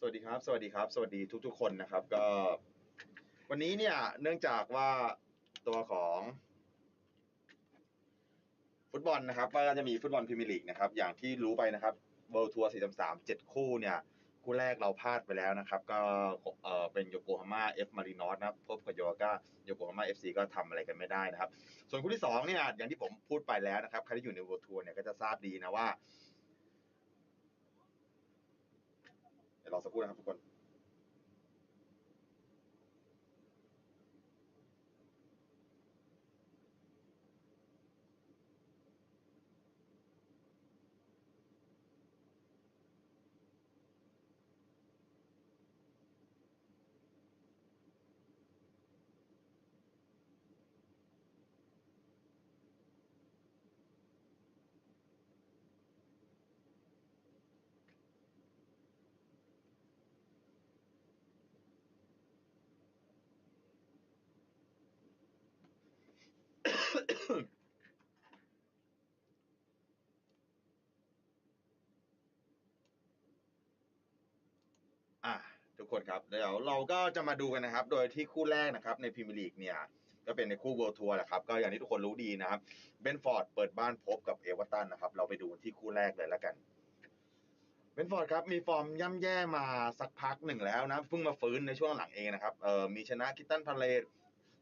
สวัสดีครับ สวัสดีครับ สวัสดีทุกๆ คนนะครับ ก็ วันนี้เนี่ย เนื่องจากว่าตัวของ ฟุตบอลนะครับก็จะมีฟุตบอลพรีเมียร์ลีกนะครับ อย่างที่รู้ไปนะครับเวิลด์ทัวร์433 7คู่เนี่ย คู่แรกเราพลาดไปแล้วนะครับ ก็เออเป็นโยโกฮาม่าเอฟมารินอสนะพบกับโยก้าโยโกฮาม่าเอฟซีก็ทำอะไรกันไม่ได้นะครับ ส่วนคู่ที่สองเนี่ยอย่างที่ผมพูดไปแล้วนะครับใครที่อยู่ในเวิลด์ทัวร์เนี่ยก็จะทราบดีนะว่า เดี๋ยวรอสักครู่นะครับทุกคน อะ คนครับเดี๋ยวเราก็จะมาดูกันนะครับ โดยที่คู่แรกนะครับในพรีเมียร์ลีกเนี่ยก็เป็นในคู่เวิลด์ทัวร์แหละครับก็อย่างที่ทุกคนรู้ดีนะครับเบนฟอร์ดเปิดบ้านพบกับเอเวอร์ตันนะครับเราไปดูที่คู่แรกเลยแล้วกันเบนฟอร์ดครับมีฟอร์มย่ำแย่มาสักพักหนึ่งแล้วนะเพิ่งมาฟื้นในช่วงหลังเองนะครับเออมีชนะคิตตันพาเลต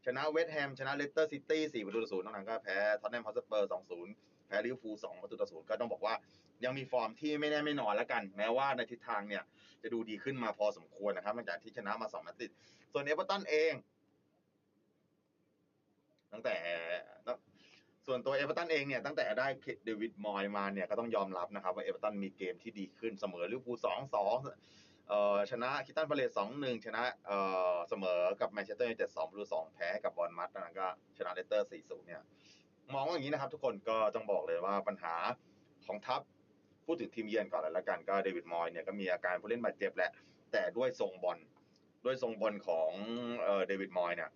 ชนะเวสต์แฮมชนะเลสเตอร์ซิตี้สี่ประตูต่อศูนย์นอกนั้นก็แพ้ท็อตแนมฮอตสเปอร์สองศูนย์แพ้ลิเวอร์พูลสองประตูต่อศูนย์ก็ต้องบอกว่า ยังมีฟอร์มที่ไม่แน่ไม่นอนแล้วกัน แม้ว่าในทิศทางเนี่ยจะดูดีขึ้นมาพอสมควรนะครับหลังจากที่ชนะมาสองนัดติด ส่วนเอเวอร์ตันเอง ตั้งแต่ส่วนตัวเอเวอร์ตันเองเนี่ยตั้งแต่ได้เดวิดมอยมาเนี่ยก็ต้องยอมรับนะครับ ว่าเอเวอร์ตันมีเกมที่ดีขึ้นเสมอลิเวอร์พูลสองสองชนะคิตตันพาเลสสองหนึ่งชนะเสมอกับแมนเชสเตอร์ยูไนเต็ดสองประตูสองแพ้กับบอลมัดนั้นก็ชนะเลสเตอร์สี่ศูนย์เนี่ย มองว่าอย่างนี้นะครับ ทุกคนก็ต้องบอกเลยว่าปัญหาของทัพ พูดถึงทีมเยือนก่อนเลยละกันก็เดวิดมอยเนี่ยก็มีอาการผู้เล่นบาดเจ็บแหละ แต่ด้วยทรงบอลด้วยทรงบอลของเดวิดมอยเนี่ย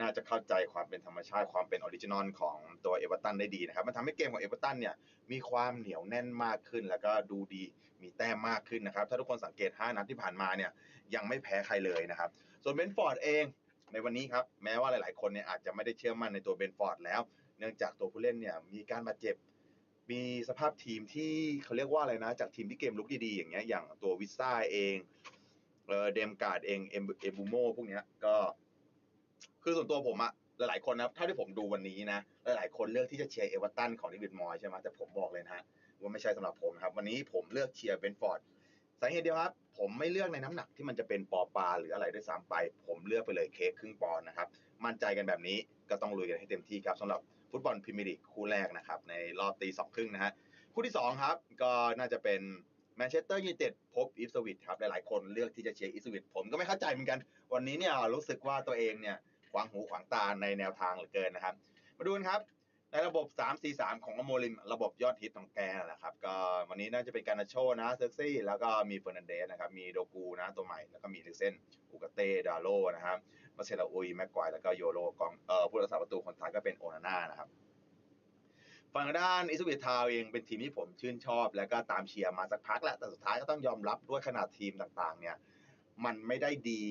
น่าจะเข้าใจความเป็นธรรมชาติความเป็นออริจินอลของตัวเอเวอร์ตันได้ดีนะครับ มันทำให้เกมของเอเวอร์ตันเนี่ยมีความเหนียวแน่นมากขึ้น แล้วก็ดูดีมีแต้มมากขึ้นนะครับ ถ้าทุกคนสังเกต 5 นัดที่ผ่านมาเนี่ยยังไม่แพ้ใครเลยนะครับ ส่วนเบนฟอร์ดเองในวันนี้ครับ แม้ว่าหลาย ๆ คนเนี่ยอาจจะไม่ได้เชื่อมั่นในตัวเบนฟอร์ดแล้ว เนื่องจากตัวผู้เล่นเนี่ยมีการบาดเจ็บ มีสภาพทีมที่เขาเรียกว่าอะไรนะ จากทีมที่เกมลุกดีๆ อย่างเงี้ยอย่างตัววิซ่าเองเออเดมการ์ดเองเอ็มเอบูโมพวกเนี้ยก็คือส่วนตัวผมอะหลายๆคนนะถ้าที่ผมดูวันนี้นะหลายๆคนเลือกที่จะเชียร์เอเวอร์ตันของดิวิดมอยใช่ไหมแต่ผมบอกเลยนะฮะว่าไม่ใช่สำหรับผมนะครับ วันนี้ผมเลือกเชียร์เบนฟอร์ดสาเหตุเดียวครับ ผมไม่เลือกในน้ำหนักที่มันจะเป็นปอปลาหรืออะไรด้วยซ้ำไป ผมเลือกไปเลยเค้กครึ่งปอนด์นะครับ มั่นใจกันแบบนี้ก็ต้องลุยกันให้เต็มที่ครับสำหรับ ฟุตบอลพรีเมียร์ลีกคู่แรกนะครับในรอบตีสองครึ่งนะฮะคู่ที่สองครับ ก็น่าจะเป็นแมนเชสเตอร์ยูไนเต็ดพบอีฟสวิตครับหลายๆคนเลือกที่จะเชียร์อีฟสวิตผมก็ไม่เข้าใจเหมือนกัน วันนี้เนี่ยรู้สึกว่าตัวเองเนี่ยขวางหูขวางตาในแนวทางเหลือเกินนะครับ มาดูกันครับในระบบ 3-4-3 ของอโมลิม ระบบยอดฮิตของแกนั่นแหละครับ ก็วันนี้น่าจะเป็นการนาโชนะเซอร์ซี่ แล้วก็มีเฟอร์นันเดสนะครับ มีโดกูนะตัวใหม่ แล้วก็มีลิเซนอุกเต้ดาโลนะครับ มาเซลาอุยแม็กควายแล้วก็โยโรกองเอ่อผู้รักษาประตูคนท้ายก็เป็นโอนาน่านะครับฝั่งด้านอิสุเวทาวเองเป็นทีมที่ผมชื่นชอบ แล้วก็ตามเชียร์มาสักพักแล้วแต่สุดท้ายก็ต้องยอมรับด้วยขนาดทีมต่างๆ เนี่ย มันไม่ได้ดี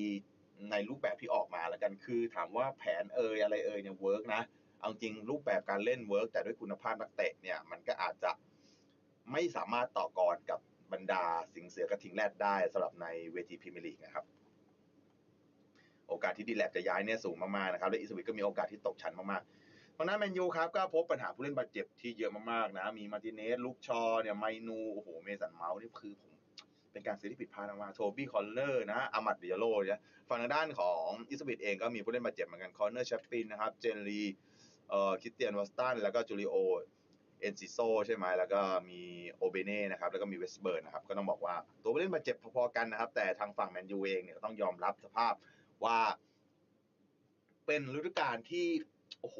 ในรูปแบบที่ออกมาแล้วกันคือถามว่าแผนเอยอะไรเอยเนี่ยเวิร์กนะเอาจริงรูปแบบการเล่นเวิร์กแต่ด้วยคุณภาพนักเตะเนี่ยมันก็อาจจะไม่สามารถต่อกรกับบรรดาสิงเสือกระทิงแรดได้สำหรับในเวทีพรีเมียร์ลีกนะครับ โอกาสที่ดีแลบจะย้ายเนี่ยสูงมากๆนะครับและอิสวิตก็มีโอกาสที่ตกชั้นมากๆทางด้นแมนยูครับก็พบปัญหาผู้เล่นบาดเจ็บที่เยอะมากๆนะมีมาติเนสลูกชอเนี่ยไมนูโอ้โหเมสันเมาส์นี่คือผมเป็นการซื้อที่ผิดพลาดมากๆโทบี้คอนเลอร์นะอามัดเดียโลเนี่ยฝั่งด้านของอิสวิตเองก็มีผู้เล่นบาดเจ็บเหมือนกันคอนเนอร์แชปปินนะครับเจนลีเอ่อคริสเตียนวอสตันแล้วก็จูริโอเอนซิโซใช่ไหมแล้วก็มีโอเบเน่นะครับแล้วก็มีเวสเบิร์นนะครับก็ต้องบอกว่าตัวผู้เล่นบาดเจ็บพอๆกันนะครับแต่ทางฝั่งแมนยูเองเนี่ยต้องยอมรับสภาพ ว่า เป็นฤดูกาลที่ โอ้โห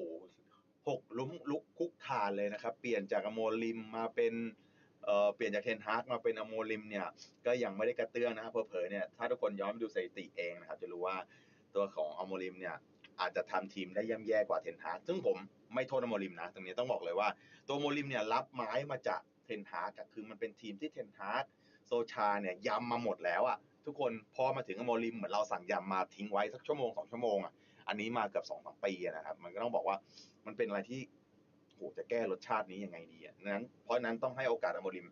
หกลุ้มลุกคุกคานเลยนะครับ เปลี่ยนจากอโมลิมมาเป็นเอ่อเปลี่ยนจากเทนฮาร์กมาเป็นอโมลิมเนี่ยก็ยังไม่ได้กระเตื้องนะครับเผลอๆเนี่ยถ้าทุกคนย้อนไปดูสถิติเองนะครับ จะรู้ว่าตัวของอโมลิมเนี่ยอาจจะทำทีมได้ย่ำแย่กว่าเทนฮาร์กซึ่งผมไม่โทษอโมลิมนะ ตรงนี้ต้องบอกเลยว่า ตัวโมลิมเนี่ยรับไม้มาจากเทนฮากอะคือมันเป็นทีมที่เทนฮาร์กโซชาเนี่ยย้ำมาหมดแล้วอะ ทุกคนพอมาถึงอโมริมเหมือนเราสั่งยำมาทิ้งไว้สักชั่วโมงสองชั่วโมงอะอันนี้มาเกือบสองสามปีนะครับ มันก็ต้องบอกว่ามันเป็นอะไรที่โหจะแก้รสชาตินี้ยังไงดีอะนั้น เพราะนั้นต้องให้โอกาสอโมริม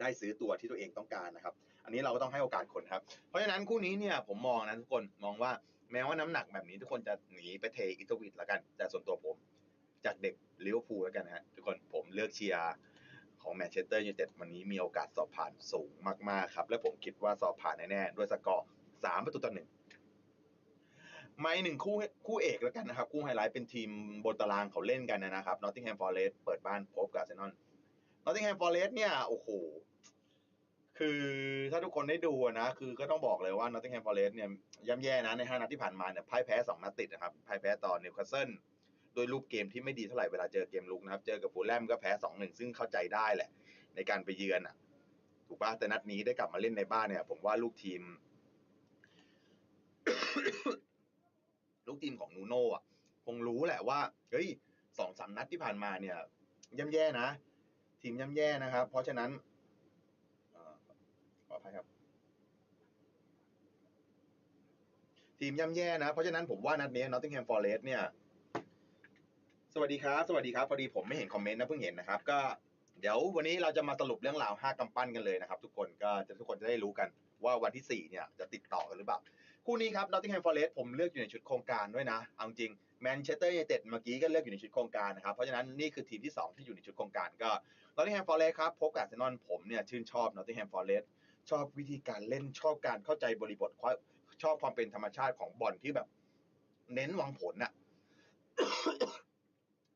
ได้ซื้อตัวที่ตัวเองต้องการนะครับ อันนี้เราก็ต้องให้โอกาสคนครับ เพราะฉะนั้นคู่นี้เนี่ยผมมองนะทุกคนมองว่าแม้ว่าน้ำหนักแบบนี้ทุกคนจะหนีไปเทอิตาวิดล้วกัน แต่ส่วนตัวผม จากเด็กลิเวอร์พูลแล้วกันนะฮะทุกคนผมเลือกเชียร์ ของแมนเชสเตอร์ยูไนเต็ดวันนี้มีโอกาสสอบผ่านสูงมากๆครับ และผมคิดว่าสอบผ่านแน่ๆด้วยสกอร์สามประตูต่อหนึ่งมาอีกหนึ่งคู่คู่เอกแล้วกันนะครับ คู่ไฮไลท์เป็นทีมบนตารางเขาเล่นกันนะครับนอตติงแฮมฟอร์เรสเปิดบ้านพบกับเซนอลนอตติงแฮมฟอร์เรสเนี่ยโอ้โหคือถ้าทุกคนได้ดูนะ คือก็ต้องบอกเลยว่านอตติงแฮมฟอร์เรสเนี่ยย่ำแย่นะในห้านัดที่ผ่านมาเนี่ยพ่ายแพ้สองนัดติดนะครับพ่ายแพ้ต่อนิวคาสเซิล โดยรูปเกมที่ไม่ดีเท่าไหร่เวลาเจอเกมลุกนะครับ เจอกับฟูลแลมก็แพ้สองหนึ่งซึ่งเข้าใจได้แหละ ในการไปเยือนอะ ถูกป่ะแต่นัดนี้ได้กลับมาเล่นในบ้านเนี่ย ผมว่าลูกทีม ลูกทีมของนูโน่อะคงรู้แหละว่าเฮ้ยสองสามนัดที่ผ่านมาเนี่ยย่ำแย่นะ ทีมย่ำแย่นะครับ เพราะฉะนั้นขออภัยครับ ทีมย่ำแย่นะ เพราะฉะนั้นผมว่านัดนี้ Nottingham Forest เนี่ย สวัสดีครับสวัสดีครับพอดีผมไม่เห็นคอมเมนต์นะเพิ่งเห็นนะครับ ก็เดี๋ยววันนี้เราจะมาสรุปเรื่องราวห้ากำปั้นกันเลยนะครับ ทุกคนก็จะทุกคนจะได้รู้กันว่าวันที่สี่เนี่ยจะติดต่อกันหรือเปล่า คู่นี้ครับ Nottingham Forest ผมเลือกอยู่ในชุดโครงการด้วยนะเอาจริงแมนเชสเตอร์ยูไนเต็ดเมื่อกี้ก็เลือกอยู่ในชุดโครงการนะครับ เพราะฉะนั้นนี่คือทีมที่ 2 ที่อยู่ในชุดโครงการก็ Nottingham Forest ครับพบกับเซนอลผมเนี่ยชื่นชอบ Nottingham Forest ชอบวิธีการเล่นชอบการเข้าใจบริบทชอบความเป็นธรรมชาติของบอลที่แบบ เน้นวางผลนะ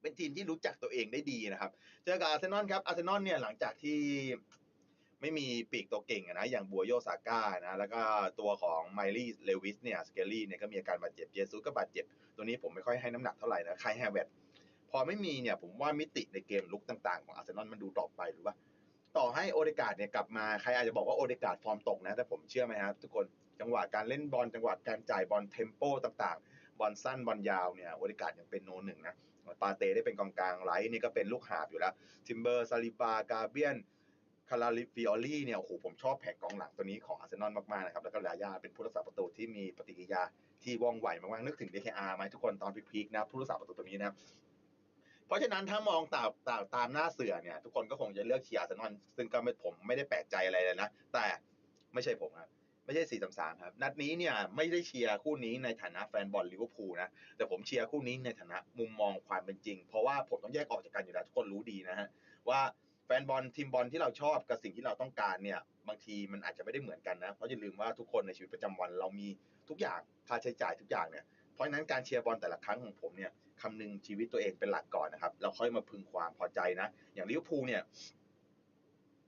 เป็นทีมที่รู้จักตัวเองได้ดีนะครับ เจอกับอาร์เซนอลครับอาร์เซนอลเนี่ยหลังจากที่ไม่มีปีกตัวเก่งนะอย่างบัวโยซาก้านะแล้วก็ตัวของไมลี่เลวิสเนี่ยสเกลลี่เนี่ยก็มีอาการบาดเจ็บเยซูก็บาดเจ็บ ตัวนี้ผมไม่ค่อยให้น้ำหนักเท่าไหร่นะคายแฮเวตพอไม่มีเนี่ยผมว่ามิติในเกมลุกต่างๆ ของอาร์เซนอลมันดูดรอปไปหรือว่าต่อให้โอเดกาดเนี่ยกลับมาใครอาจจะบอกว่าโอเดกาดฟอร์มตกนะ แต่ผมเชื่อไหมครับทุกคนจังหวะการเล่นบอลจังหวะการจ่ายบอลเทมโปต่างๆ บอลสั้นบอลยาวเนี่ยโอเดกาดยังเป็นโนหนึ่งนะ ปาเต้ได้เป็นกองกลางไลท์นี่ก็เป็นลูกหาบอยู่แล้วทิมเบอร์ซาลิบากาเบียนคาราลิฟิออลี่เนี่ยโอ้โหผมชอบแผงกองหลังตัวนี้ของอาร์เซนอลมากๆนะครับแล้วก็ลายาเป็นผู้รักษาประตูที่มีปฏิกิริยาที่ว่องไวมากๆนึกถึง DKR ไหมทุกคนตอนพีคๆนะผู้รักษาประตูตัวนี้นะเพราะฉะนั้นถ้ามองตามตามตามหน้าเสือเนี่ยทุกคนก็คงจะเลือกเชียร์อาร์เซนอลซึ่งก็ไม่ผมไม่ได้แปลกใจอะไรเลยนะแต่ไม่ใช่ผมครับ ไม่ใช่สี่สามสามครับ นัดนี้เนี่ยไม่ได้เชียร์คู่นี้ในฐานะแฟนบอลลิเวอร์พูลนะ แต่ผมเชียร์คู่นี้ในฐานะมุมมองความเป็นจริง เพราะว่าผมต้องแยกออกจากกันอยู่แล้วทุกคนรู้ดีนะฮะว่าแฟนบอลทีมบอลที่เราชอบกับสิ่งที่เราต้องการเนี่ยบางทีมันอาจจะไม่ได้เหมือนกันนะ เพราะอย่าลืมว่าทุกคนในชีวิตประจำวันเรามีทุกอย่างค่าใช้จ่ายทุกอย่างเนี่ยเพราะฉะนั้นการเชียร์บอลแต่ละครั้งของผมเนี่ยคำนึงชีวิตตัวเองเป็นหลักก่อนนะครับเราค่อยมาพึงความพอใจนะ อย่างลิเวอร์พูลเนี่ย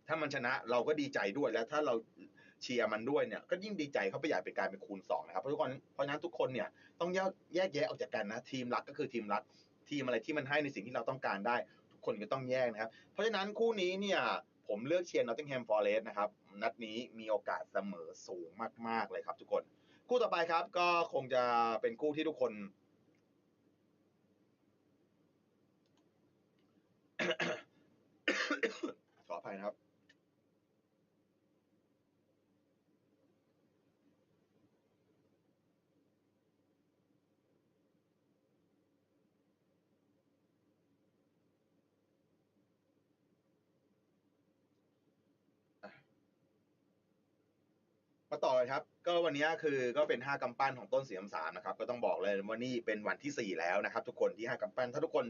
ถ้ามันชนะเราก็ดีใจด้วยแล้วถ้าเรา เชียร์มันด้วยเนี่ยก็ยิ่งดีใจเขาไปใหญ่เป็นการเป็นคูณสองนะครับเพราะทุกคนเพราะนั้นทุกคนเนี่ยต้องแยกแยกแยะออกจากกันนะทีมหลักก็คือทีมรักทีมอะไรที่มันให้ในสิ่งที่เราต้องการได้ ทุกคนก็ต้องแยกนะครับ เพราะฉะนั้นคู่นี้เนี่ยผมเลือกเชียร์ Nottingham Forest นะครับนัดนี้มีโอกาสเสมอสูงมากๆเลยครับทุกคน คู่ต่อไปครับก็คงจะเป็นคู่ที่ทุกคนขออภัยนะครับ มาต่อเลยครับ ก็วันนี้คือก็เป็นห้ากำปั้นของต้นเสียมสามนะครับ ก็ต้องบอกเลยว่านี่เป็นวันที่สี่แล้วนะครับ ทุกคนที่ห้ากำปั้น ถ้าทุกคน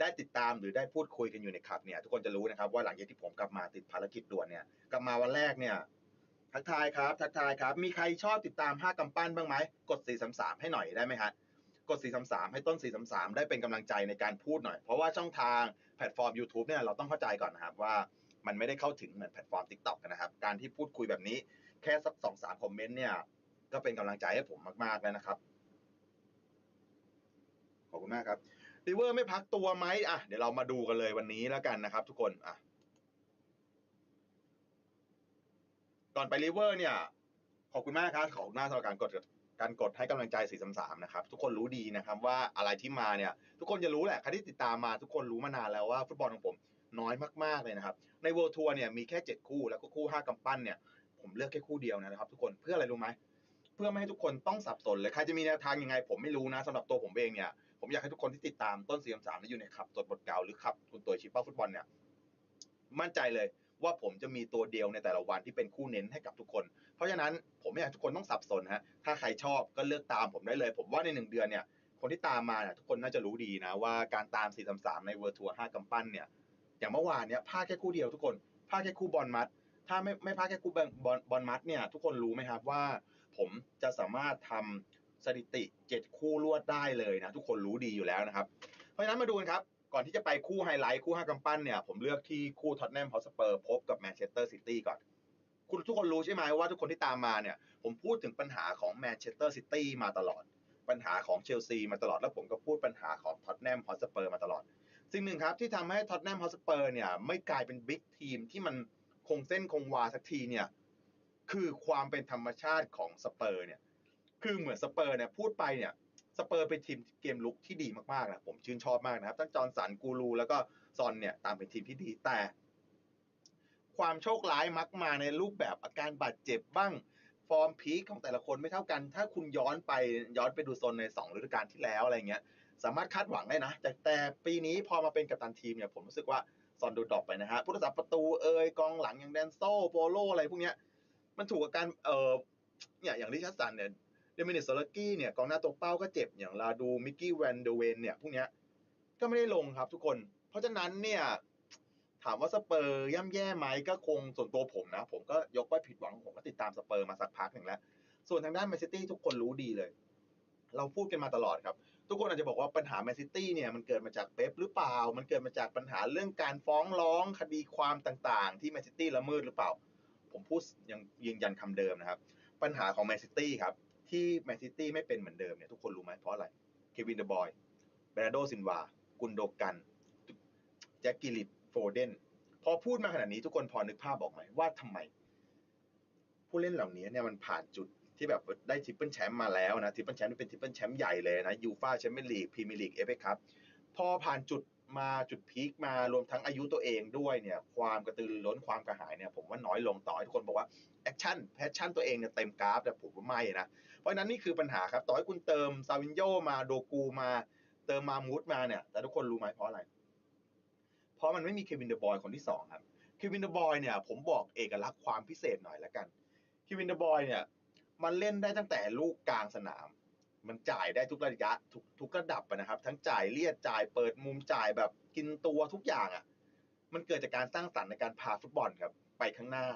ได้ติดตามหรือได้พูดคุยกันอยู่ในคลับเนี่ยทุกคนจะรู้นะครับว่าหลังจากที่ผมกลับมาติดภารกิจด่วนเนี่ยกลับมาวันแรกเนี่ยทักทายครับ ทักทายครับ มีใครชอบติดตามห้ากำปั้นบ้างไหมกดสี่สามสามให้หน่อยได้ไหมฮะกด 433 ให้ต้น 433 ได้เป็นกำลังใจในการพูดหน่อย เพราะว่าช่องทางแพลตฟอร์ม YouTube เนี่ยเราต้องเข้าใจก่อนนะครับว่ามันไม่ได้เข้าถึงเหมือนแพลตฟอร์ม TikTok นะครับการที่พูดคุยแบบนี้ แค่สักสองสามคอมเมนต์เนี่ย ก็เป็นกำลังใจให้ผมมากๆแล้วนะครับ ขอบคุณมากครับริเวอร์ไม่พักตัวไหมอะเดี๋ยวเรามาดูกันเลยวันนี้แล้วกันนะครับ ทุกคนอะก่อนไปริเวอร์เนี่ย ขอบคุณมากครับขอบคุณมากสำหรับการกดการกดให้กำลังใจ433นะครับ ทุกคนรู้ดีนะครับว่าอะไรที่มาเนี่ย ทุกคนจะรู้แหละใครที่ติดตามมาทุกคนรู้มานานแล้วว่าฟุตบอลของผมน้อยมากๆเลยนะครับ ใน World Tour เนี่ยมีแค่ 7 คู่แล้วก็คู่ 5กำปั้นเนี่ย ผมเลือกแค่คู่เดียวนะครับ ทุกคนเพื่ออะไรรู้ไหมเพื่อไม่ให้ทุกคนต้องสับสนเลยใครจะมีแนวทางยังไง ผมไม่รู้นะสำหรับตัวผมเองเนี่ยผมอยากให้ทุกคนที่ติดตามต้นสีสามและอยู่ในขับตัวบทเก่าหรือขับคุณตัวชิปเป้าฟุตบอลเนี่ยมั่นใจเลยว่าผมจะมีตัวเดียวในแต่ละวันที่เป็นคู่เน้นให้กับทุกคน เพราะฉะนั้นผมไม่อยากทุกคนต้องสับสนฮะถ้าใครชอบก็เลือกตามผมได้เลย ผมว่าในหนึ่งเดือนเนี่ยคนที่ตามมาเนี่ยทุกคนน่าจะรู้ดีนะว่าการตาม433ในเวอร์ทัวร์5กำปั้นเนี่ยอย่างเมื่อวานเนี่ยพลาดแค่คู่เดียวทุกคนพลาดแค่คู่บอลมัด ถ้าไม่ไม่พลาดแค่คู่บอลบอลบอลมัดเนี่ยทุกคนรู้ไหมครับว่า ผมจะสามารถทำสถิติ 7 คู่รวดได้เลยนะทุกคนรู้ดีอยู่แล้วนะครับ เพราะฉะนั้นมาดูกันครับ ก่อนที่จะไปคู่ไฮไลท์คู่ห้ากำปั้นเนี่ยผมเลือกที่คู่ท็อตแนมฮอสเปอร์พบกับแมนเชสเตอร์ซิตี้ก่อน คุณทุกคนรู้ใช่ไหมว่าทุกคนที่ตามมาเนี่ยผมพูดถึงปัญหาของแมนเชสเตอร์ซิตี้มาตลอด ปัญหาของเชลซีมาตลอดแล้วผมก็พูดปัญหาของท็อตแนมฮอสเปอร์มาตลอด สิ่งหนึ่งครับที่ทำให้ท็อตแนมฮอสเปอร์เนี่ยไม่กลายเป็นบิ๊กทีมที่มัน คงเส้นคงวาสักทีเนี่ยคือความเป็นธรรมชาติของสเปอร์เนี่ยคือเหมือนสเปอร์เนี่ยพูดไปเนี่ยสเปอร์เป็นทีมเกมลุกที่ดีมากๆนะผมชื่นชอบมากนะครับทั้งจอร์นสันกูรูแล้วก็ซอนเนี่ยตามเป็นทีมที่ดีแต่ ความโชคร้ายมักมาในรูปแบบอาการบาดเจ็บบ้างฟอร์มพีคของแต่ละคนไม่เท่ากัน ถ้าคุณย้อนไปย้อนไปดูโซนใน2ฤดูกาลที่แล้วอะไรเงี้ย สามารถคาดหวังได้นะแต่แต่ปีนี้พอมาเป็นกัปตันทีมเนี่ยผมรู้สึกว่า ซอนดูดอปไปนะฮะผู้รักษาประตูเอ่ยกองหลังอย่างแดนโซโปโลอะไรพวกเนี้ยมันถูกกับการเอ่อเนี่ยอย่างริชาร์ดสันเนี่ยเดมินิสโซลกี้เนี่ยกองหน้าตัวเป้าก็เจ็บอย่างลาดูมิกกี้แวนเดเวนเนี่ยพวกเนี้ยก็ไม่ได้ลงครับทุกคน เพราะฉะนั้นเนี่ยถามว่าสเปอร์ย่ำแย่ไหมก็คงส่วนตัวผมนะ ผมก็ยกว่าผิดหวังผมก็ติดตามสเปอร์มาสักพักหนึ่งแล้ว ส่วนทางด้านแมนซิตี้ทุกคนรู้ดีเลย เราพูดกันมาตลอดครับ ทุกคนอาจจะบอกว่าปัญหาแมนซิตี้เนี่ยมันเกิดมาจากเป๊ปหรือเปล่า มันเกิดมาจากปัญหาเรื่องการฟ้องร้องคดีความต่างๆ ที่แมนซิตี้ละเมิดหรือเปล่า ผมพูดยังยืนยันคำเดิมนะครับ ปัญหาของแมนซิตี้ครับ ที่แมนซิตี้ไม่เป็นเหมือนเดิมเนี่ยทุกคนรู้ไหมเพราะอะไรเควินเดอะบอยเบรโดซินวากุนโดกันแจ็คกิลิตโฟเดนพอพูดมาขนาดนี้ทุกคนพอนึกภาพออกไหมว่าทำไม ผู้เล่นเหล่านี้เนี่ยมันผ่านจุด ที่แบบได้ทริปเปิลแชมป์มาแล้วนะทริปเปิลแชมป์นี่เป็นทริปเปิลแชมป์ใหญ่เลยนะยูฟาแชมเปี้ยนลีกพรีเมียร์ลีกเอฟเอครับพอผ่านจุดมาจุดพีคมารวมทั้งอายุตัวเองด้วยเนี่ยความกระตือรือร้นความกระหายเนี่ยผมว่าน้อยลงต่อให้ทุกคนบอกว่าแอคชั่นแพชชั่นตัวเองเนี่ยเต็มกราฟแต่ผมว่าไม่นะ เพราะฉะนั้นนี่คือปัญหาครับ ต่อให้คุณเติมซาวินโยมาโดกูมาเติมมามูดมาเนี่ย แต่ทุกคนรู้ไหมเพราะอะไร เพราะมันไม่มีเควินเดอะบอยคนที่สองครับเควินเดอะบอยเนี่ยผมบอกเอกลักษณ์ความพิเศษหน่อยละกันเควินเดอะบอยเนี่ย มันเล่นได้ตั้งแต่ลูกกลางสนาม มันจ่ายได้ทุกระยะทุกทุกระดับนะครับ ทั้งจ่ายเลียดจ่ายเปิดมุมจ่ายแบบกินตัวทุกอย่างอะ่ะ มันเกิดจากการสร้างสรรค์ในการพาฟุตบอลครับ ไปข้างหน้า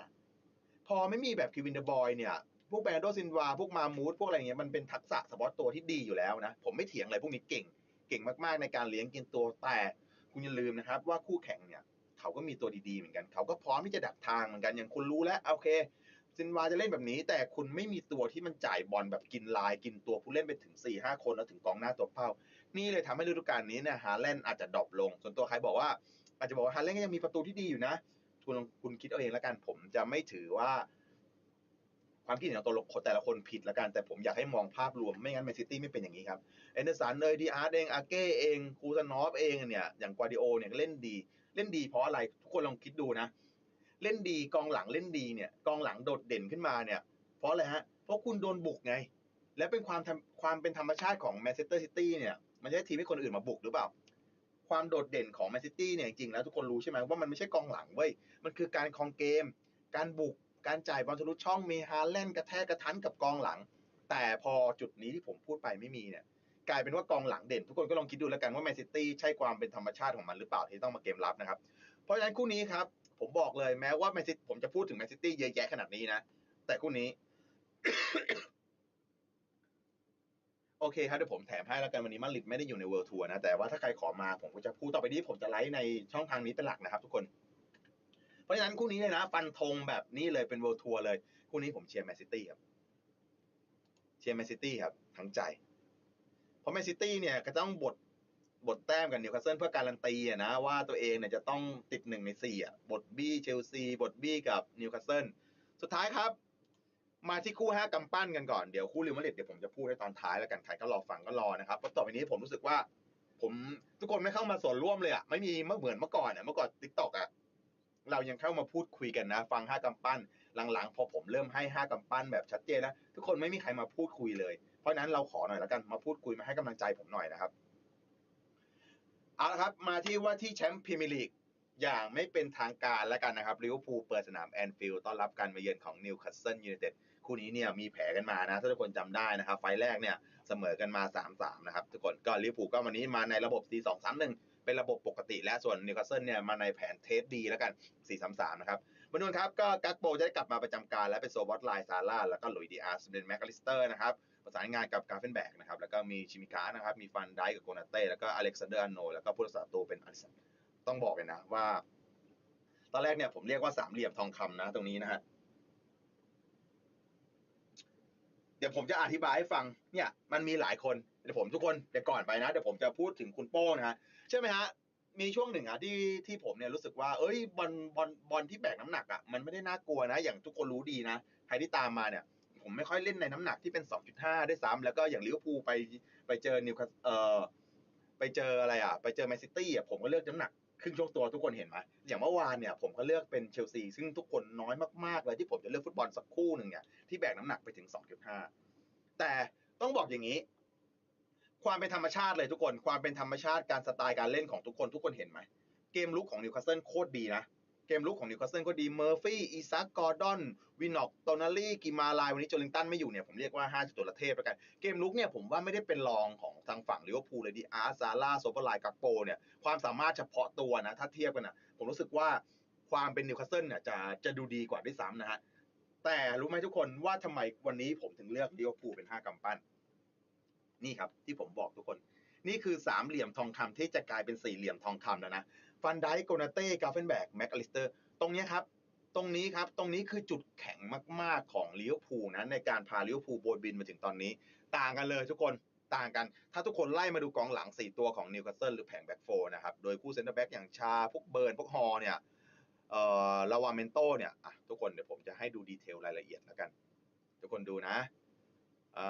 พอไม่มีแบบคิวินเดอร์บอยเนี่ยพวกแบรนโดซินวา พวกมามูดพวกอะไรเงี้ยมันเป็นทักษะเฉพาะตัวที่ดีอยู่แล้วนะ ผมไม่เถียงเลยพวกนี้เก่ง เก่งมากๆในการเลี้ยงกินตัวแต่คุณอย่าลืมนะครับ ว่าคู่แข่งเนี่ย เขาก็มีตัวดีๆเหมือนกัน เขาก็พร้อมที่จะดักทางเหมือนกันอย่างคุณรู้แล้วโอเค ซินวาจะเล่นแบบนี้ แต่คุณไม่มีตัวที่มันจ่ายบอลแบบกินลายกินตัวผู้เล่นไปถึง4ี่ห้าคนแล้วถึงกองหน้าตัวเป้า นี่เลยทำให้ฤดูกาลนี้เนี่ยฮาแลนด์อาจจะดรอปลง ส่วนตัวใครบอกว่า อาจจะบอกว่าฮาแลนด์ก็ยังมีประตูที่ดีอยู่นะคุณลองคุณคิดเอาเองแล้วกันผมจะไม่ถือว่า ความคิดเห็นของตัวละคนแต่ละคนผิดแล้วกัน แต่ผมอยากให้มองภาพรวมไม่งั้นแมนซิตี้ไม่เป็นอย่างนี้ครับเอนเดอร์สันเอยดีอาร์เองอาเก้เองคูซานอฟเองเนี่ยอย่างกวาดิโอเนี่ยเล่นดี เล่นดีเพราะอะไรทุกคนลองคิดดูนะ เล่นดีกองหลังเล่นดีเนี่ยกองหลังโดดเด่นขึ้นมาเนี่ยเพราะอะไรฮะเพราะคุณโดนบุกไง และเป็นความความเป็นธรรมชาติของแมนเชสเตอร์ซิตี้เนี่ยมันให้ทีมให้คนอื่นมาบุกหรือเปล่า ความโดดเด่นของแมนซิตี้เนี่ยจริงแล้วทุกคนรู้ใช่ไหมว่ามันไม่ใช่กองหลังเว้ยมันคือการคองเกม การบุกการจ่ายบอลทะลุช่องมีฮาแลนกระแทกกระทันกับกองหลัง แต่พอจุดนี้ที่ผมพูดไปไม่มีเนี่ยกลายเป็นว่ากองหลังเด่น ทุกคนก็ลองคิดดูแล้วกันว่าแมนซิตี้ใช่ความเป็นธรรมชาติของมันหรือเปล่าที่ต้องมาเกมรับนะครับ เพราะฉะนั้นคู่นี้ครับ ผมบอกเลยแม้ว่าแมนซิตี้ผมจะพูดถึงแมนซิตี้เยอะแยะขนาดนี้นะ แต่คู่นี้ โอเคครับเดี๋ยวผมแถมให้แล้วกันวันนี้มาริดไม่ได้อยู่ในเวิลด์ทัวร์นะ แต่ว่าถ้าใครขอมาผมก็จะพูดต่อไปนี้ผมจะไลฟ์ในช่องทางนี้เป็นหลักนะครับทุกคน เพราะฉะนั้นคู่นี้เลยนะ ฟันธงแบบนี้เลยเป็นเวิลด์ทัวร์เลย คู่นี้ผมเชียร์แมนซิตี้ครับเชียร์แมนซิตี้ครับทั้งใจ เพราะแมนซิตี้เนี่ยก็ต้องบท บทแต้มกับนิวคาสเซิลเพื่อการันตีอะนะว่าตัวเองเนี่ยจะต้องติดหนึ่งในสี่อะบทบี้เชลซีบทบี้กับนิวคาสเซิลสุดท้ายครับ มาที่คู่ห้ากำปั้นกันก่อน เดี๋ยวคู่ริวมาดริดเดี๋ยวผมจะพูดในตอนท้ายแล้วกันใครก็รอฟังก็รอนะครับเพราะต่อไปนี้ผมรู้สึกว่า ผมทุกคนไม่เข้ามาส่วนร่วมเลยอะไม่มีเมื่อเหมือนเมื่อก่อนอะเมื่อก่อนทิกตอกอะเรายังเข้ามาพูดคุยกันนะ ฟังห้ากำปั้นหลังๆ พอผมเริ่มให้ห้ากำปั้นแบบชัดเจนแล้วทุกคนไม่มีใครมาพูดคุยเลยเพราะนั้นเราขอหน่อยแล้วกันมาพูดคุยมาให้กำลังใจผมหน่อยนะครับ เอาละครับ มาที่ว่าที่แชมป์พรีเมียร์ลีกอย่างไม่เป็นทางการแล้วกันนะครับลิเวอร์พูลเปิดสนามแอนฟิลด์ต้อนรับการมาเยือนของนิวคาสเซิลยูไนเต็ดคู่นี้เนี่ยมีแผลกันมานะ ถ้าทุกคนจำได้นะครับ ไฟแรกเนี่ยเสมอกันมา 3-3 นะครับ ทุกคนก็ลิเวอร์พูลก็วันนี้มาในระบบ 4-2-3-1 เป็นระบบปกติ และส่วนนิวคาสเซิลเนี่ยมาในแผนเทสดีแล้วกัน 4-3-3 นะครับมาดูครับก็กักโปจะได้กลับมาประจำการและเป็นโซบอตไลน์ซาร่าแล้วก็หลุยดีอาร์สเดนแมคคาลิสเตอร์นะครับ ประสานงานกับกาเฟนแบกนะครับแล้วก็มีชิมิกานะครับมีฟันไดกับโกนาเต้แล้วก็อเล็กซานเดอร์อันโนแล้วก็ผู้รักษาตัวเป็นอลิสันต้องบอกเลยนะว่า ตอนแรกเนี่ยผมเรียกว่าสามเหลี่ยมทองคำนะ ตรงนี้นะฮะเดี๋ยวผมจะอธิบายให้ฟังเนี่ย มันมีหลายคนเดี๋ยวผมทุกคนเดี๋ยวก่อนไปนะเดี๋ยวผมจะพูดถึงคุณโป้นะฮะใช่ไหมฮะมีช่วงหนึ่งอะที่ที่ผมเนี่ยรู้สึกว่า เอ้ยบอลบอลบอลที่แบกน้ำหนักอะมันไม่ได้น่ากลัวนะ อย่างทุกคนรู้ดีนะใครที่ตามมาเนี่ย ผมไม่ค่อยเล่นในน้ำหนักที่เป็น 2.5 ด้วยซ้ำแล้วก็อย่างลิเวอร์พูลไปไปเจอนิวคาสเอ่อไปเจออะไรอะ ไปเจอแมนซิตี้อะผมก็เลือกน้ำหนักครึ่งช่วงตัวทุกคนเห็นไหมอย่างเมื่อวานเนี่ยผมก็เลือกเป็นเชลซี ซึ่งทุกคนน้อยมากๆเลยที่ผมจะเลือกฟุตบอลสักคู่หนึ่งเนี่ยที่แบกน้ำหนักไปถึง 2.5 แต่ต้องบอกอย่างนี้ ความเป็นธรรมชาติเลยทุกคน ความเป็นธรรมชาติการสไตล์การเล่นของทุกคนทุกคนเห็นไหมเกมลุกของนิวคาสเซิลโคตรดีนะ เกมลุกของนิวคาสเซิลก็ดีเมอร์ฟี่อีซักกอร์ดอนวินอกโตนาลีกิมาลายวันนี้โจลิงตันไม่อยู่เนี่ยผมเรียกว่า 5 จุดตัวละเทพแล้วกัน เกมลุกเนี่ยผมว่าไม่ได้เป็นรองของทางฝั่งลิเวอร์พูลเลยดีอาร์ซาร่าโซเปอร์ไลกักโปเนี่ยความสามารถเฉพาะตัวนะถ้าเทียบกันนะผมรู้สึกว่าความเป็นนิวคาสเซิลเนี่ยจะจะดูดีกว่าด้วยซ้ำนะฮะแต่รู้ไหมทุกคนว่าทำไมวันนี้ผมถึงเลือกลิเวอร์พูลเป็นห้ากำปั้น นี่ครับที่ผมบอกทุกคน นี่คือสามเหลี่ยมทองคำที่จะกลายเป็นสี่เหลี่ยมทองคำแล้วนะ ฟันไดโกนาเต้กาเฟนแบกแม็กอลิสเตอร์ตรงนี้ครับ ตรงนี้ครับ ตรงนี้คือจุดแข็งมากๆของเลิเวอร์พูนะในการพาเลิเวอร์พูโบยบินมาถึงตอนนี้ ต่างกันเลยทุกคนต่างกัน ถ้าทุกคนไล่มาดูกองหลัง 4 ตัวของนิวคาสเซิลหรือแผงแบ็กโฟนะครับ โดยคู่เซนเตอร์แบ็กอย่างชา พวกเบิร์น พวกฮอเนี่ยเอ่อลาวาเมนโตเนี่ยอะทุกคนเดี๋ยวผมจะให้ดูดีเทลรายละเอียดแล้วกัน ทุกคนดูนะเอ่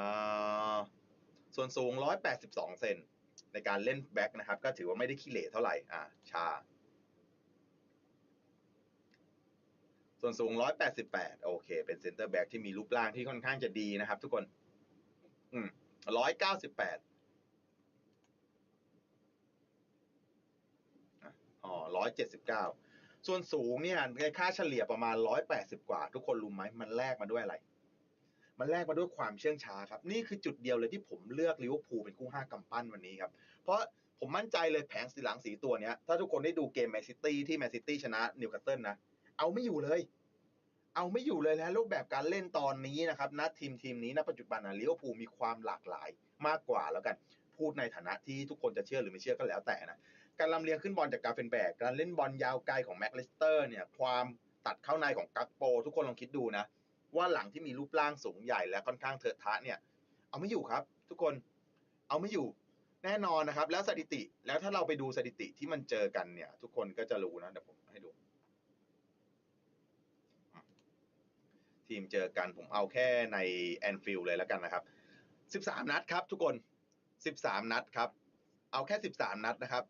อส่วนสูง 182 เซน ในการเล่นแบ็กนะครับ ก็ถือว่าไม่ได้ขี้เหร่เท่าไหร่อะชา ส่วนสูง 188 โอเค เป็นเซนเตอร์แบ็กที่มีรูปร่างที่ค่อนข้างจะดีนะครับ ทุกคน อืม198อ๋อ179ส่วนสูงเนี่ยในค่าเฉลี่ยประมาณ180กว่า ทุกคนรู้ไหม มันแลกมาด้วยอะไร มันแลกมาด้วยความเชื่องช้าครับ นี่คือจุดเดียวเลยที่ผมเลือกลิเวอร์พูลเป็นคู่ห้ากำปั้นวันนี้ครับ เพราะผมมั่นใจเลยแผงสีหลังสีตัวเนี้ย ถ้าทุกคนได้ดูเกมแมนซิตี้ที่แมนซิตี้ชนะนิวคาสเซิลนะ เอาไม่อยู่เลย เอาไม่อยู่เลยนะรูปแบบการเล่นตอนนี้นะครับณทีมทีมนี้ณปัจจุบันนะลิเวอร์พูลมีความหลากหลายมากกว่าแล้วกันพูดในฐานะที่ทุกคนจะเชื่อหรือไม่เชื่อก็แล้วแต่นะ การลำเลียงขึ้นบอลจากกาเฟนแบก การเล่นบอลยาวไกลของแม็กลิสเตอร์เนี่ย ความตัดเข้าในของกักโป ทุกคนลองคิดดูนะ ว่าหลังที่มีรูปร่างสูงใหญ่และค่อนข้างเถิดทะเนี่ย เอาไม่อยู่ครับ ทุกคนเอาไม่อยู่แน่นอนนะครับ แล้วสถิติแล้วถ้าเราไปดูสถิติที่มันเจอกันเนี่ย ทุกคนก็จะรู้นะเดี๋ยวผมให้ดู ทีมเจอกันผมเอาแค่ในแอนฟิลเลยแล้วกันนะครับ 13 นัดครับ ทุกคน 13 นัดครับ เอาแค่ 13 นัดนะครับ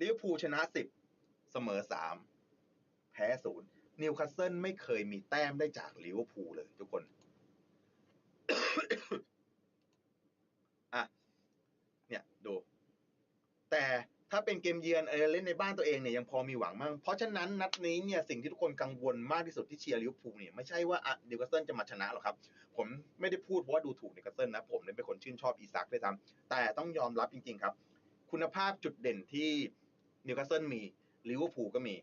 ลิเวอร์พูลชนะ 10 เสมอ 3 แพ้ 0 นิวคาสเซิลไม่เคยมีแต้มได้จากลิเวอร์พูลเลยทุกคน อะ เนี่ย ดู แต่ถ้าเป็นเกมเยือนเออเล่นในบ้านตัวเองเนี่ยยังพอมีหวังมั่งเพราะฉะนั้นนัดนี้เนี่ยสิ่งที่ทุกคนกังวลมากที่สุดที่เชียร์ลิเวอร์พูลเนี่ยไม่ใช่ว่าอะนิวคาสเซิลจะมาชนะหรอกครับ ผมไม่ได้พูดเพราะว่าดูถูกนิวคาสเซิลนะ ผมเนี่ยเป็นคนชื่นชอบอีซักด้วยซ้ำแต่ต้องยอมรับจริง ๆ ครับ คุณภาพจุดเด่นที่นิวคาสเซิลมีลิเวอร์พูลก็มี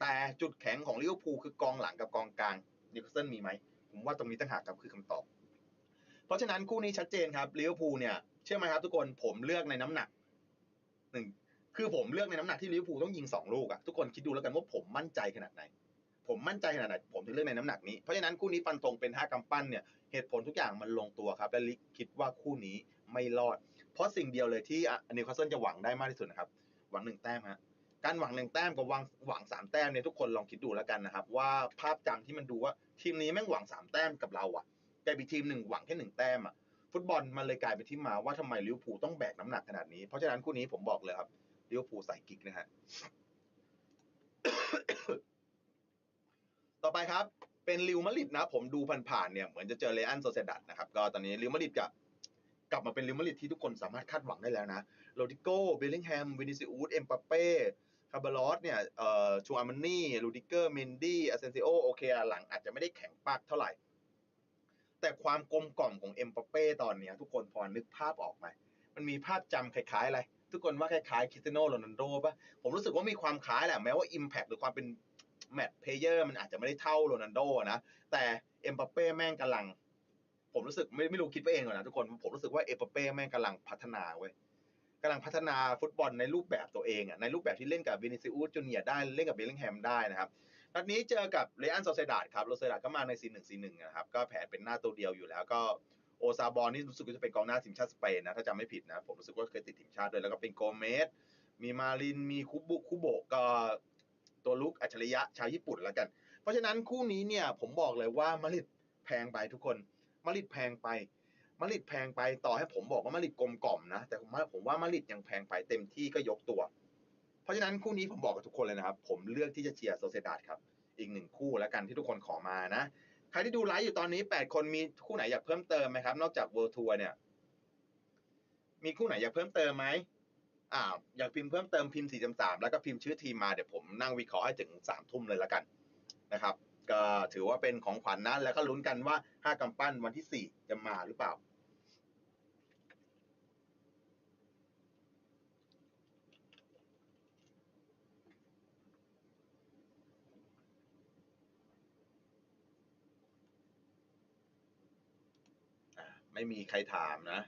แต่จุดแข็งของลิเวอร์พูลคือกองหลังกับกองกลางนิวคาสเซิลมีไหมผมว่าตรงนี้ต่างหากครับคือคำตอบ เพราะฉะนั้นคู่นี้ชัดเจนครับลิเวอร์พูลเนี่ยเชื่อไหมครับทุกคนผมเลือกในน้ำหนักหนึ่งคือผมเลือกในน้ำหนักที่ลิเวอร์พูลต้องยิงสองลูกอะทุกคนคิดดูแล้วกันว่าผมมั่นใจขนาดไหน ผมมั่นใจขนาดไหนผมถึงเลือกในน้ำหนักนี้ เพราะฉะนั้นคู่นี้ฟันตรงเป็นห้ากำปั้นเนี่ยเหตุผลทุกอย่างมันลงตัวครับ และลิกคิดว่าคู่นี้ไม่รอด เพราะสิ่งเดียวเลยที่นิวคาสเซิลจะหวังได้มากที่สุดนะครับ หวังหนึ่งแต้มฮะ การหวังหนึ่งแต้มกับหวังหวังสามแต้มเนี่ยทุกคนลองคิดดูแล้วกันนะครับ ว่าภาพจำที่มันดูว่าทีมนี้แม่งหวังสามแต้มกับเราอะแต่อีกทีมหนึ่งหวังแค่หนึ่งแต้มอะฟุตบอลมันเลยกลายเป็นที่มาว่าทำไมลิเวอร์พูลต้องแบกน้ำหนักขนาดนี้ เพราะฉะนั้นคู่นี้ผมบอกเลยครับลิเวอร์พูลใส่กิกนะฮะต่อไปครับ เป็นริวมาริดนะ ผมดูผ่านๆเนี่ยเหมือนจะเจอเรอันโซเซดัดนะครับก็ตอนนี้ริวมาริดกับกลับมาเป็นริวมาริดที่ทุกคนสามารถคาดหวังได้แล้วนะโรดิโก้เบลลิงแฮมวินิซิอุสเอ็มปาเป้ คาร์บาลอสเนี่ยเอ่อชูอามันนี่ลูดิเกอร์เมนดี้อาเซนซิโอโอเคหลังอาจจะไม่ได้แข็งปากเท่าไหร่ แต่ความกลมกล่อมของเอ็มปเป้ตอนเนี้ย ทุกคนพอนึกภาพออกไหมมันมีภาพจำคล้ายๆอะไร ทุกคนว่าคล้ายๆคริสเตียโนโรนัลโดป่ะผมรู้สึกว่ามีความคล้ายแหละแม้ว่า Impact หรือความเป็นแมตช์เพลเยอร์มันอาจจะไม่ได้เท่าโรนัลโดนะแต่เอ็มปเป้แม่งกำลัง ผมรู้สึกไม่ไม่รู้คิดไปเองหรอกนะทุกคนผมรู้สึกว่าเอ็มปเป้แม่งกำลังพัฒนาเว้ย กำลังพัฒนาฟุตบอลในรูปแบบตัวเองอะในรูปแบบที่เล่นกับวินิซิอุสจูเนียได้เล่นกับเบลลิงแฮมได้นะครับนัดนี้เจอกับเรอันโซเซดาดครับโรเซดาดก็มาในซีหนึ่งซีหนึ่งนะครับก็แผนเป็นหน้าตัวเดียวอยู่แล้วก็โอซาบอลนี่รู้สึกว่าจะเป็นกองหน้าทีมชาติสเปนนะถ้าจำไม่ผิดนะผมรู้สึกว่าเคยติดทีมชาติด้วยแล้วก็เป็นโกเมสมีมารินมีคุบุคุโบก็ตัวลุกอัจฉริยะชาวญี่ปุ่นแล้วกัน เพราะฉะนั้นคู่นี้เนี่ยผมบอกเลยว่ามาริดแพงไปทุกคนมาริดแพงไป มาริดแพงไปต่อให้ผมบอกว่ามาริดกลมกล่อมนะ แต่ผมว่าผมว่ามาริดยังแพงไปเต็มที่ก็ยกตัว เพราะฉะนั้นคู่นี้ผมบอกกับทุกคนเลยนะครับ ผมเลือกที่จะเชียร์โซเซดาดครับ อีกหนึ่งคู่แล้วกันที่ทุกคนขอมานะ ใครที่ดูไลฟ์อยู่ตอนนี้ 8 คนมีคู่ไหนอยากเพิ่มเติมไหมครับ นอกจาก World Tour เนี่ย มีคู่ไหนอยากเพิ่มเติมไหมอ่าอยากพิมพ์เพิ่มเติมพิมพ์4ีสามแล้วก็พิมพ์ชื่อทีมมาเดี๋ยวผมนั่งวิเคราะห์ให้ถึงสามทุ่มเลยแล้วกันนะครับ ก็ถือว่าเป็นของขวัญนะแล้วก็ลุ้นกันว่าห้ากำปั้นวันที่สี่จะมาหรือเปล่าไม่มีใครถามนะ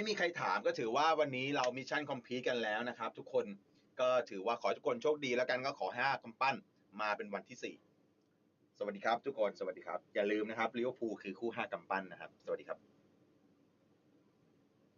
ไม่มีใครถามก็ถือว่าวันนี้เรามิชชั่นคอมพลีทกันแล้วนะครับ ทุกคนก็ถือว่าขอทุกคนโชคดีแล้วกันก็ขอให้ห้ากำปั้นมาเป็นวันที่สี่สวัสดีครับทุกคนสวัสดีครับ อย่าลืมนะครับลิเวอร์พูลคือคู่ห้ากำปั้นนะครับ สวัสดีครับ